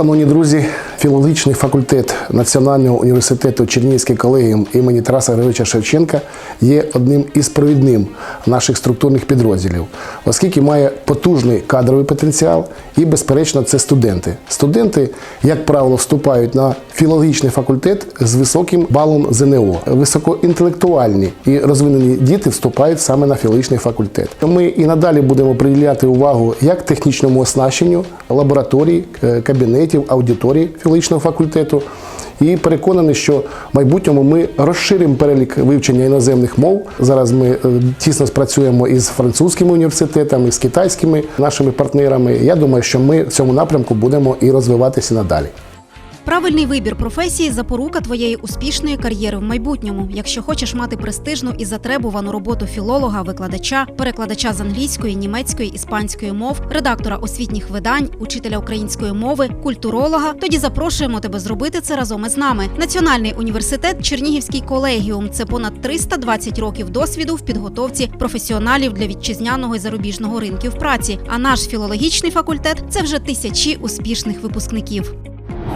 Шановні друзі, філологічний факультет Національного університету Чернігівський колегіум імені Тараса Григоровича Шевченка є одним із провідним наших структурних підрозділів, оскільки має потужний кадровий потенціал і, безперечно, це студенти. Студенти, як правило, вступають на філологічний факультет з високим балом ЗНО. Високоінтелектуальні і розвинені діти вступають саме на філологічний факультет. Ми і надалі будемо приділяти увагу як технічному оснащенню лабораторій, е, кабінетів, аудиторій філологічного факультету. І переконаний, що в майбутньому ми розширимо перелік вивчення іноземних мов. Зараз ми е, тісно спрацюємо із французькими університетами, з китайськими нашими партнерами. Я думаю, що ми в цьому напрямку будемо і розвиватися надалі. Правильний вибір професії запорука твоєї успішної кар'єри в майбутньому. Якщо хочеш мати престижну і затребувану роботу філолога, викладача, перекладача з англійської, німецької, іспанської мов, редактора освітніх видань, учителя української мови, культуролога, тоді запрошуємо тебе зробити це разом із нами. Національний університет Чернігівський колегіум це понад 320 років досвіду в підготовці професіоналів для вітчизняного і зарубіжного ринків праці. А наш філологічний факультет це вже тисячі успішних випускників.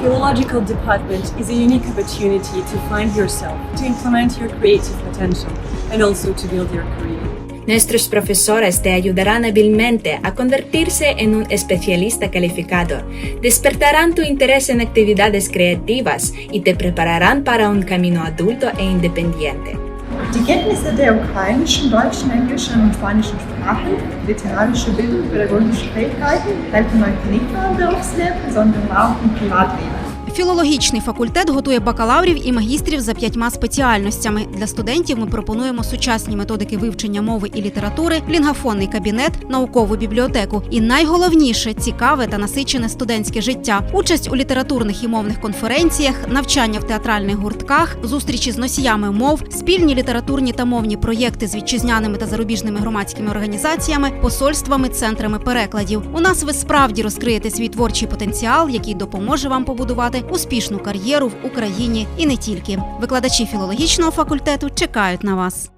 Philological department is a unique opportunity to find yourself, to implement your creative potential, and also to build your career. Nuestros profesores te ayudarán hábilmente a convertirse en un especialista calificado, despertarán tu interés en actividades creativas y te prepararán para un camino adulto e independiente. Die Kenntnisse der ukrainischen, deutschen, englischen und spanischen Sprachen, literarische Bildung, pädagogische Fähigkeiten helfen euch nicht nur im Berufsleben, sondern auch im Privatleben. Філологічний факультет готує бакалаврів і магістрів за п'ятьма спеціальностями. Для студентів ми пропонуємо сучасні методики вивчення мови і літератури, лінгафонний кабінет, наукову бібліотеку і найголовніше цікаве та насичене студентське життя, участь у літературних і мовних конференціях, навчання в театральних гуртках, зустрічі з носіями мов, спільні літературні та мовні проєкти з вітчизняними та зарубіжними громадськими організаціями, посольствами, центрами перекладів. У нас ви справді розкриєте свій творчий потенціал, який допоможе вам побудувати успішну кар'єру в Україні і не тільки. Викладачі філологічного факультету чекають на вас.